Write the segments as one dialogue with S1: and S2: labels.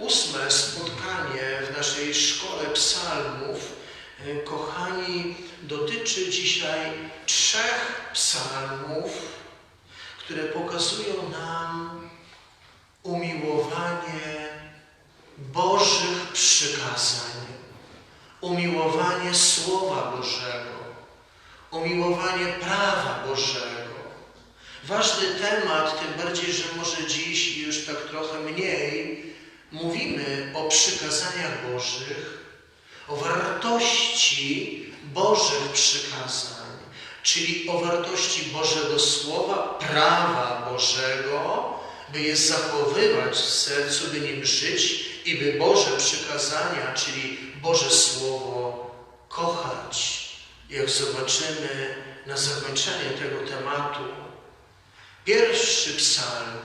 S1: ósme spotkanie w naszej szkole psalmów, e, kochani, dotyczy dzisiaj trzech psalmów, które pokazują nam umiłowanie Bożych przykazań, umiłowanie Słowa Bożego, umiłowanie prawa Bożego. Ważny temat, tym bardziej, że może dziś już tak trochę mniej mówimy o przykazaniach Bożych, o wartości Bożych przykazań, czyli o wartości Bożego Słowa, prawa Bożego, by je zachowywać w sercu, by nim żyć i by Boże przykazania, czyli Boże Słowo kochać. Jak zobaczymy na zakończenie tego tematu, pierwszy psalm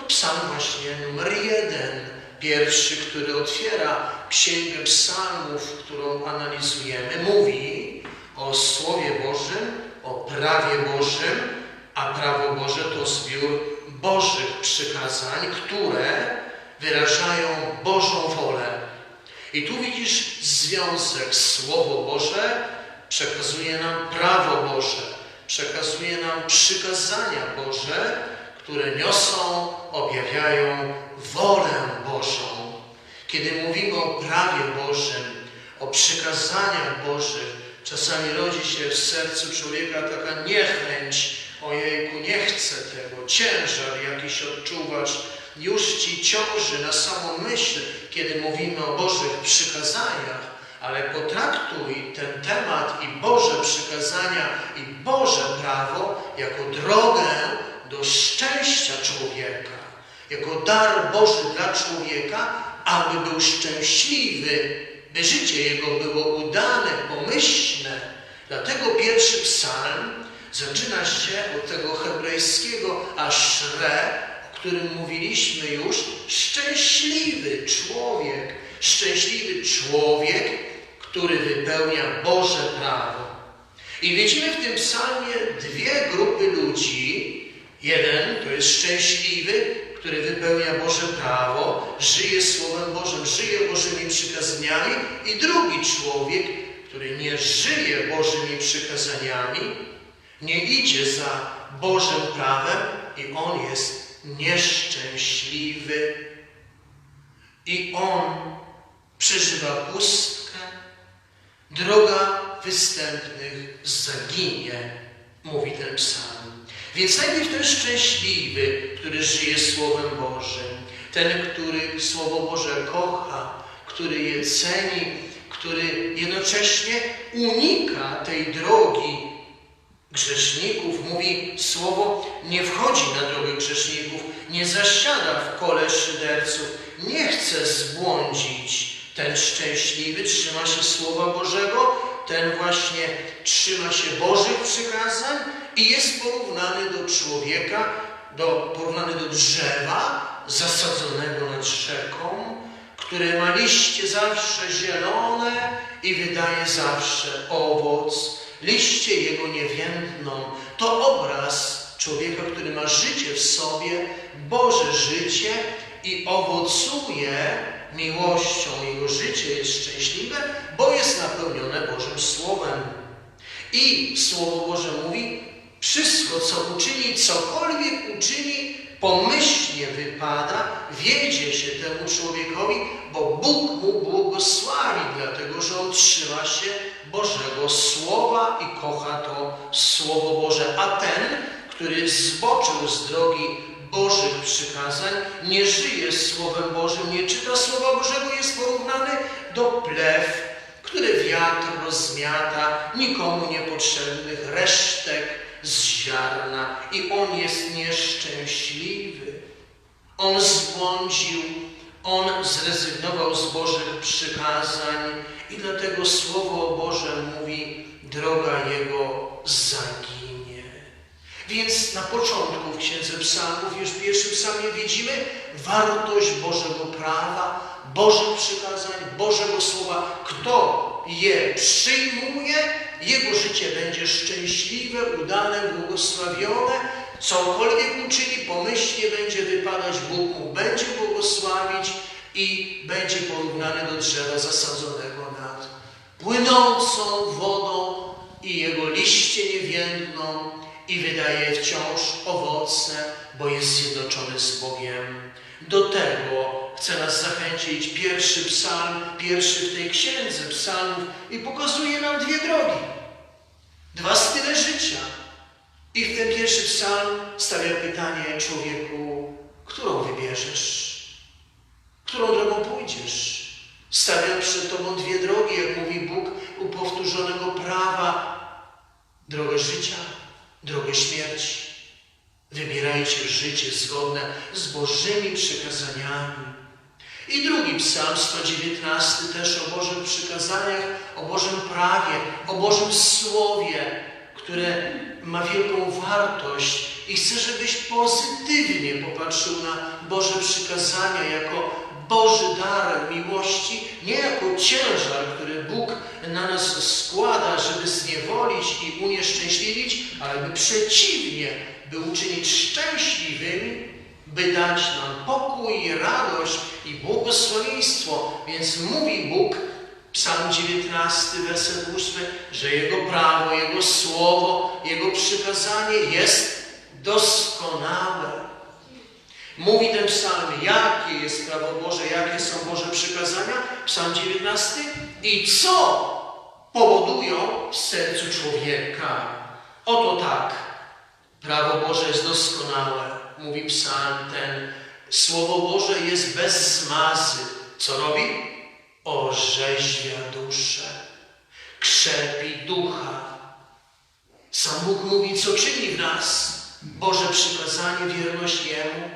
S1: to psalm właśnie numer jeden, pierwszy, który otwiera Księgę Psalmów, którą analizujemy, mówi o Słowie Bożym, o prawie Bożym, a prawo Boże to zbiór Bożych przykazań, które wyrażają Bożą wolę. I tu widzisz związek. Słowo Boże przekazuje nam prawo Boże, przekazuje nam przykazania Boże, które niosą, objawiają wolę Bożą. Kiedy mówimy o prawie Bożym, o przykazaniach Bożych, czasami rodzi się w sercu człowieka taka niechęć, ojejku, nie chcę tego, ciężar jakiś odczuwasz, już ci ciąży na samą myśl, kiedy mówimy o Bożych przykazaniach, ale potraktuj ten temat i Boże przykazania i Boże prawo jako drogę do szczęścia człowieka, jako dar Boży dla człowieka, aby był szczęśliwy, by życie jego było udane, pomyślne. Dlatego pierwszy psalm zaczyna się od tego hebrajskiego aszre, o którym mówiliśmy już, szczęśliwy człowiek, szczęśliwy człowiek, który wypełnia Boże prawo. I widzimy w tym psalmie dwie grupy ludzi. Jeden to jest szczęśliwy, który wypełnia Boże prawo, żyje Słowem Bożym, żyje Bożymi przykazaniami i drugi człowiek, który nie żyje Bożymi przykazaniami, nie idzie za Bożym prawem i on jest nieszczęśliwy. I on przeżywa pustkę, droga występnych zaginie, mówi ten psalm. Więc najpierw ten szczęśliwy, który żyje Słowem Bożym, ten, który Słowo Boże kocha, który je ceni, który jednocześnie unika tej drogi grzeszników. Mówi Słowo, nie wchodzi na drogę grzeszników, nie zasiada w kole szyderców, nie chce zbłądzić. Ten szczęśliwy trzyma się Słowa Bożego, ten właśnie trzyma się Bożych przykazań i jest porównany do człowieka, do, porównany do drzewa zasadzonego nad rzeką, które ma liście zawsze zielone i wydaje zawsze owoc. Liście jego nie więdną. To obraz człowieka, który ma życie w sobie, Boże życie i owocuje miłością. Jego życie jest szczęśliwe, bo jest napełnione Bożym Słowem. I Słowo Boże mówi, wszystko, co uczyni, cokolwiek uczyni, pomyślnie wypada, wiedzie się temu człowiekowi, bo Bóg mu błogosławi, dlatego że on trzyma się Bożego Słowa i kocha to Słowo Boże. A ten, który zboczył z drogi Bożych przykazań, nie żyje Słowem Bożym, nie czyta Słowa Bożego, jest porównany do plew, które wiatr rozmiata, nikomu niepotrzebnych resztek z ziarna i on jest nieszczęśliwy. On zbłądził, on zrezygnował z Bożych przykazań i dlatego Słowo Boże mówi, droga jego zaginie. Więc na początku w Księdze Psalmów, już w pierwszym psalmie widzimy wartość Bożego prawa, Bożych przykazań, Bożego Słowa. Kto je przyjmuje, jego życie będzie szczęśliwe, udane, błogosławione. Cokolwiek uczyni, pomyślnie będzie wypadać, Bóg mu będzie błogosławić i będzie porównany do drzewa zasadzonego nad płynącą wodą i jego liście nie więdną i wydaje wciąż owoce, bo jest zjednoczony z Bogiem. Do tego chce nas zachęcić pierwszy psalm, pierwszy w tej księdze psalmów i pokazuje nam dwie drogi, dwa style życia. I w ten pierwszy psalm stawia pytanie człowieku, którą wybierzesz? Którą drogą pójdziesz? Stawia przed tobą dwie drogi, jak mówi Bóg, u powtórzonego prawa. Drogę życia, drogę śmierci. Wybierajcie życie zgodne z Bożymi przykazaniami. I drugi psalm, 119, też o Bożych przykazaniach, o Bożym prawie, o Bożym Słowie, które ma wielką wartość. I chcę, żebyś pozytywnie popatrzył na Boże przykazania jako Boży dar miłości, nie jako ciężar, który Bóg na nas składa, żeby zniewolić i unieszczęśliwić, ale by przeciwnie, by uczynić szczęśliwymi, by dać nam pokój, radość i błogosławieństwo. Więc mówi Bóg, Psalm 19, werset 8, że Jego prawo, Jego słowo, Jego przykazanie jest doskonałe. Mówi ten psalm, jakie jest prawo Boże, jakie są Boże przykazania, psalm 19, i co powodują w sercu człowieka. Oto tak, prawo Boże jest doskonałe, mówi psalm ten. Słowo Boże jest bez zmazy. Co robi? Orzeźwia duszę, krzepi ducha. Sam Bóg mówi, co czyni w nas Boże przykazanie, wierność Jemu.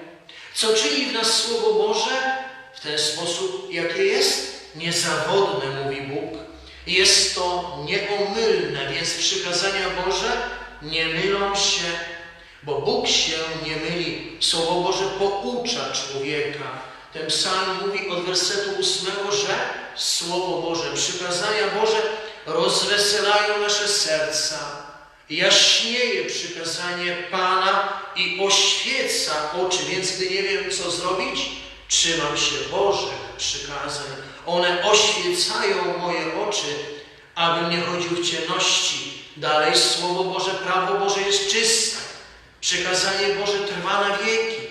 S1: Co czyni w nas Słowo Boże? W ten sposób, jakie jest? Niezawodne, mówi Bóg. Jest to nieomylne, więc przykazania Boże nie mylą się, bo Bóg się nie myli. Słowo Boże poucza człowieka. Ten psalm mówi od wersetu ósmego, że Słowo Boże, przykazania Boże rozweselają nasze serca. Jaśnieje przykazanie Pana i oświeca oczy, więc gdy nie wiem, co zrobić, trzymam się Bożych przykazań. One oświecają moje oczy, abym nie chodził w ciemności. Dalej Słowo Boże, prawo Boże jest czyste. Przykazanie Boże trwa na wieki,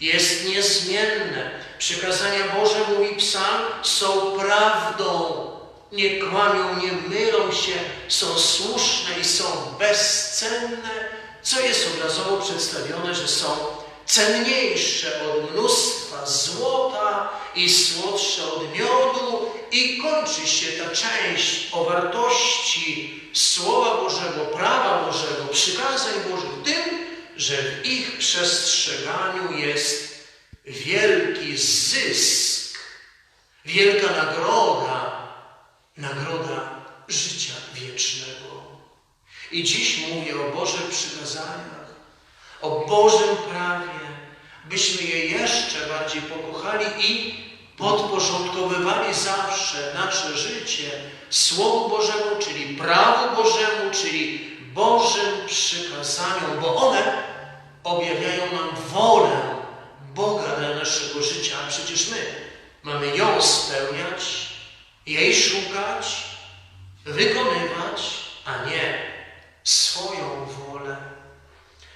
S1: jest niezmienne. Przykazania Boże, mówi Psalm, są prawdą. Nie kłamią, nie mylą się, są słuszne i są bezcenne, co jest obrazowo przedstawione, że są cenniejsze od mnóstwa złota i słodsze od miodu i kończy się ta część o wartości Słowa Bożego, prawa Bożego, przykazań Bożych tym, że w ich przestrzeganiu jest wielki zysk, wielka nagroda, nagroda życia wiecznego. I dziś mówię o Bożych przykazaniach, o Bożym prawie, byśmy je jeszcze bardziej pokochali i podporządkowywali zawsze nasze życie Słowu Bożemu, czyli prawu Bożemu, czyli Bożym przykazaniom, bo one objawiają nam wolę Boga dla naszego życia, a przecież my mamy ją spełniać, jej szukać, wykonywać, a nie swoją wolę.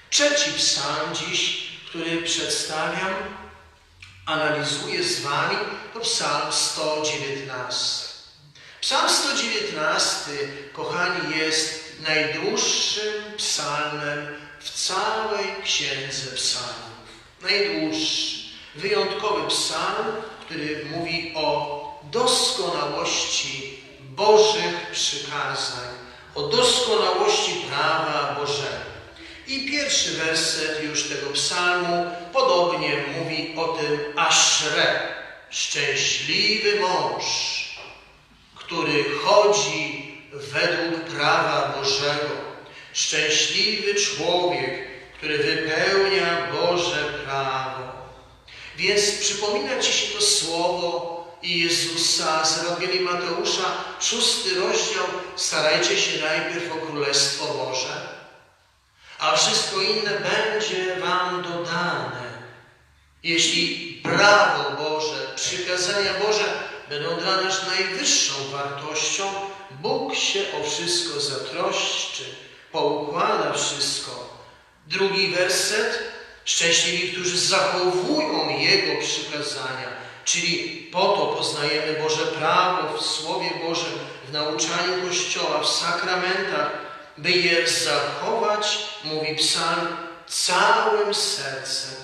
S1: Trzeci psalm dziś, który przedstawiam, analizuję z Wami, to psalm 119. Psalm 119, kochani, jest najdłuższym psalmem w całej księdze psalmów. Najdłuższy, wyjątkowy psalm, który mówi o doskonałości Bożych przykazań, o doskonałości prawa Bożego. I pierwszy werset już tego psalmu podobnie mówi o tym Aszre, szczęśliwy mąż, który chodzi według prawa Bożego. Szczęśliwy człowiek, który wypełnia Boże prawo. Więc przypomina Ci się to słowo Jezusa z Ewangelii Mateusza, szósty rozdział, starajcie się najpierw o Królestwo Boże, a wszystko inne będzie Wam dodane. Jeśli prawo Boże przykazania Boże będą dla nas najwyższą wartością, Bóg się o wszystko zatroszczy, poukłada wszystko. Drugi werset. Szczęśliwi, którzy zachowują Jego przykazania, czyli po to poznajemy Boże prawo w Słowie Bożym, w nauczaniu Kościoła, w sakramentach, by je zachować, mówi psalm, całym sercem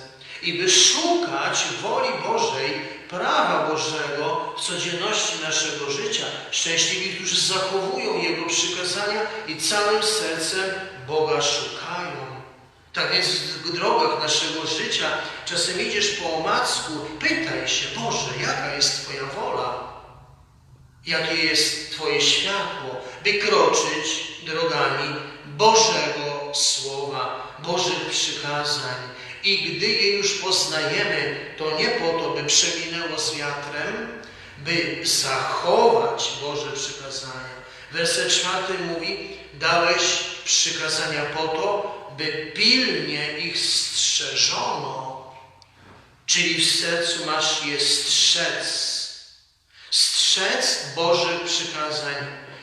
S1: i by szukać woli Bożej, prawa Bożego w codzienności naszego życia. Szczęśliwi, którzy zachowują Jego przykazania i całym sercem Boga szukają. Tak więc w drogach naszego życia czasem idziesz po omacku, pytaj się, Boże, jaka jest Twoja wola? Jakie jest Twoje światło, by kroczyć drogami Bożego Słowa, Bożych przykazań. I gdy je już poznajemy, to nie po to, by przeminęło z wiatrem, by zachować Boże przykazania. Werset czwarty mówi, dałeś przykazania po to, by pilnie ich strzeżono. Czyli w sercu masz je strzec. Strzec Bożych przykazań.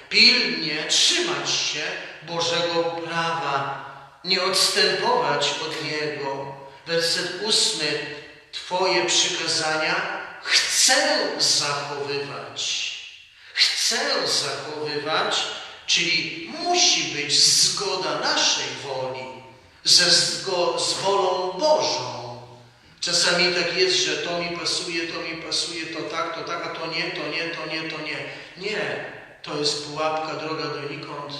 S1: Pilnie trzymać się Bożego prawa. Nie odstępować od Niego. Werset ósmy. Twoje przykazania chcę zachowywać. Chcę zachowywać, czyli musi być zgoda naszej woli ze zgo, z wolą Bożą. Czasami tak jest, że to mi pasuje, to mi pasuje, to tak, to tak, a to nie, to nie, to nie, to nie. Nie, to jest pułapka, droga donikąd.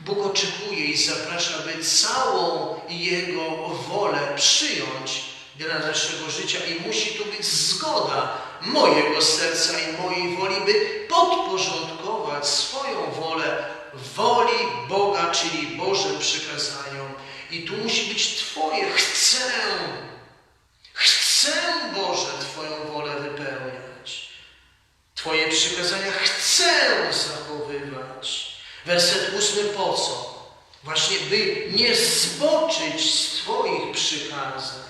S1: Bóg oczekuje i zaprasza, by całą Jego wolę przyjąć dla naszego życia i musi tu być zgoda mojego serca i mojej woli, by podporządkować swoją wolę woli Boga, czyli Bożym przykazaniom. I tu musi być Twoje chcę. Chcę, Boże, Twoją wolę wypełniać. Twoje przykazania chcę zachowywać. Werset ósmy po co? Właśnie, by nie zboczyć z Twoich przykazań.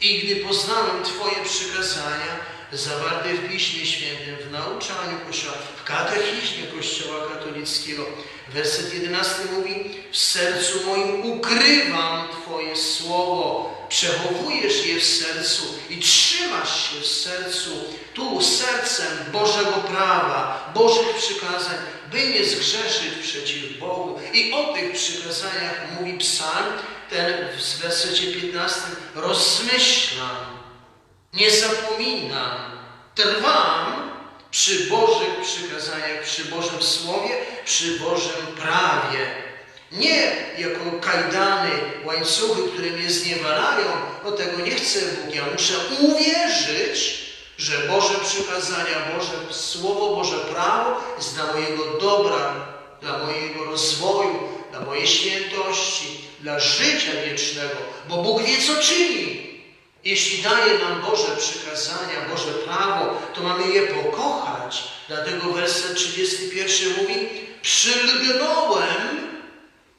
S1: I gdy poznałem Twoje przykazania, zawarte w Piśmie Świętym, w nauczaniu Kościoła, w katechizmie Kościoła katolickiego, werset 11 mówi, w sercu moim ukrywam Twoje słowo, przechowujesz je w sercu i trzymasz się w sercu, tu sercem Bożego prawa, Bożych przykazań, by nie zgrzeszyć przeciw Bogu. I o tych przykazaniach mówi psalm, ten w wersecie 15, rozmyślam, nie zapominam, trwam przy Bożych przykazaniach, przy Bożym Słowie, przy Bożym prawie. Nie jako kajdany, łańcuchy, które mnie zniewalają, bo tego nie chce Bóg. Ja muszę uwierzyć, że Boże przykazania, Boże Słowo, Boże prawo jest dla mojego dobra, dla mojego rozwoju, dla mojej świętości, dla życia wiecznego, bo Bóg wie, co czyni. Jeśli daje nam Boże przykazania, Boże prawo, to mamy je pokochać. Dlatego werset 31 mówi: Przylgnąłem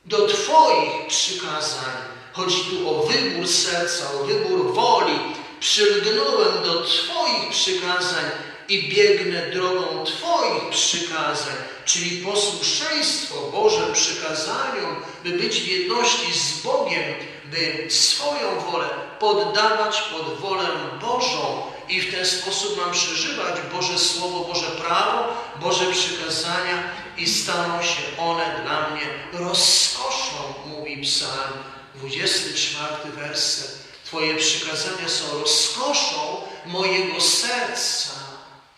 S1: do Twoich przykazań. Chodzi tu o wybór serca, o wybór woli. Przylgnąłem do Twoich przykazań i biegnę drogą Twoich przykazań, czyli posłuszeństwo Boże przykazaniom, by być w jedności z Bogiem, by swoją wolę poddawać pod wolę Bożą i w ten sposób mam przeżywać Boże Słowo, Boże prawo, Boże przykazania i staną się one dla mnie rozkoszą, mówi psalm 24 werset. Twoje przykazania są rozkoszą mojego serca.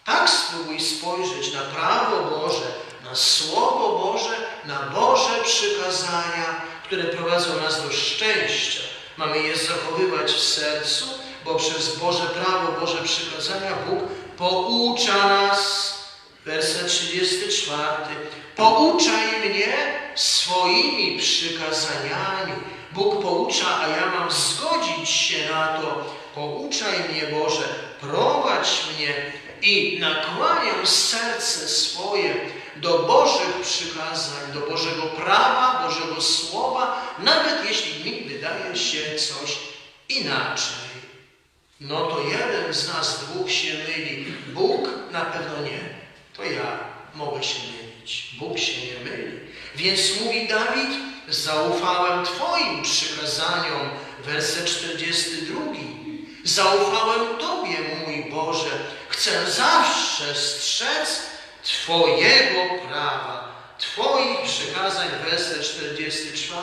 S1: Tak spróbuj spojrzeć na prawo Boże, na Słowo Boże, na Boże przykazania, które prowadzą nas do szczęścia. Mamy je zachowywać w sercu, bo przez Boże prawo, Boże przykazania Bóg poucza nas. Werset 34. Pouczaj mnie swoimi przykazaniami. Bóg poucza, a ja mam zgodzić się na to. Pouczaj mnie, Boże, prowadź mnie i nakłaniam serce swoje do Bożych przykazań, do Bożego prawa, Bożego Słowa, nawet jeśli mi wydaje się coś inaczej. no to jeden z nas dwóch się myli. Bóg na pewno nie. To ja mogę się mylić. Bóg się nie myli. Więc mówi Dawid, zaufałem Twoim przykazaniom, werset 42. Zaufałem Tobie, mój Boże. Chcę zawsze strzec Twojego prawa, Twoich przykazań, werset 44.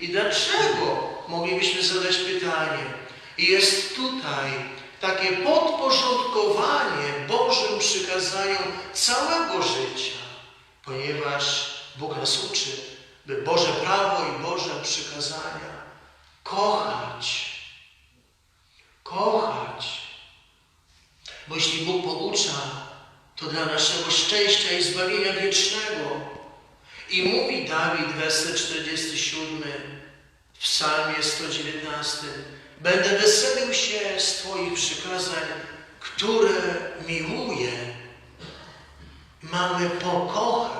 S1: I dlaczego moglibyśmy zadać pytanie? Jest tutaj takie podporządkowanie Bożym przykazaniom całego życia, ponieważ Bóg nas uczy, Boże prawo i Boże przykazania kochać. Kochać. Bo jeśli Bóg poucza, to dla naszego szczęścia i zbawienia wiecznego. I mówi Dawid, werset 47 w psalmie 119, Będę weselił się z Twoich przykazań, które miłuję. Mamy pokochać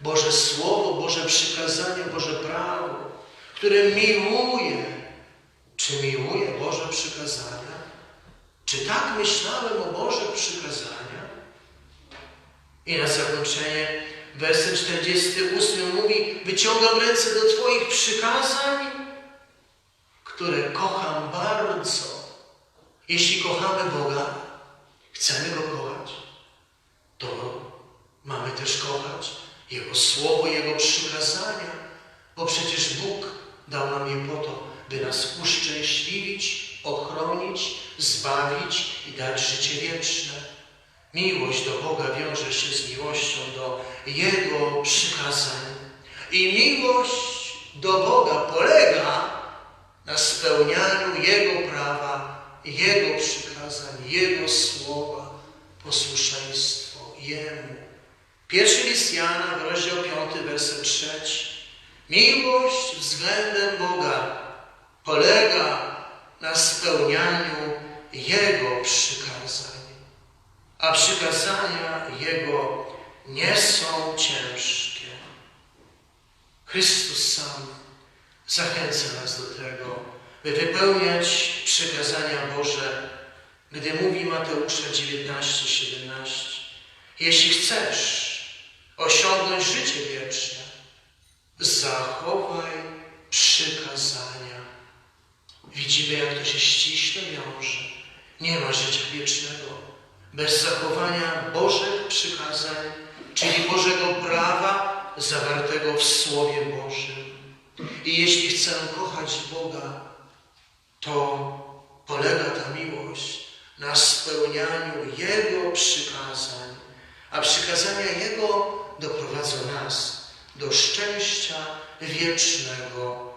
S1: Boże Słowo, Boże przykazanie, Boże prawo, które miłuję. Czy miłuję Boże przykazania? Czy tak myślałem o Bożych przykazaniach? I na zakończenie werset 48 mówi: Wyciągam ręce do Twoich przykazań, które kocham bardzo. Jeśli kochamy Boga, chcemy Go kochać, to mamy też kochać Jego Słowo, Jego przykazania, bo przecież Bóg dał nam je po to, by nas uszczęśliwić, ochronić, zbawić i dać życie wieczne. Miłość do Boga wiąże się z miłością do Jego przykazań. I miłość do Boga polega na spełnianiu Jego prawa, Jego przykazań, Jego słowa, posłuszeństwo Jemu. Pierwszy list Jana, rozdział 5, werset 3. Miłość względem Boga polega na spełnianiu Jego przykazań, a przykazania Jego nie są ciężkie. Chrystus sam zachęca nas do tego, by wypełniać przykazania Boże, gdy mówi Mateusza 19:17. Jeśli chcesz osiągnąć życie wieczne, zachowaj przykazania. Widzimy, jak to się ściśle wiąże. Nie ma życia wiecznego bez zachowania Bożych przykazań, czyli Bożego prawa zawartego w Słowie Bożym. I jeśli chcę kochać Boga, to polega ta miłość na spełnianiu Jego przykazań, a przykazania Jego doprowadzą nas do szczęścia wiecznego.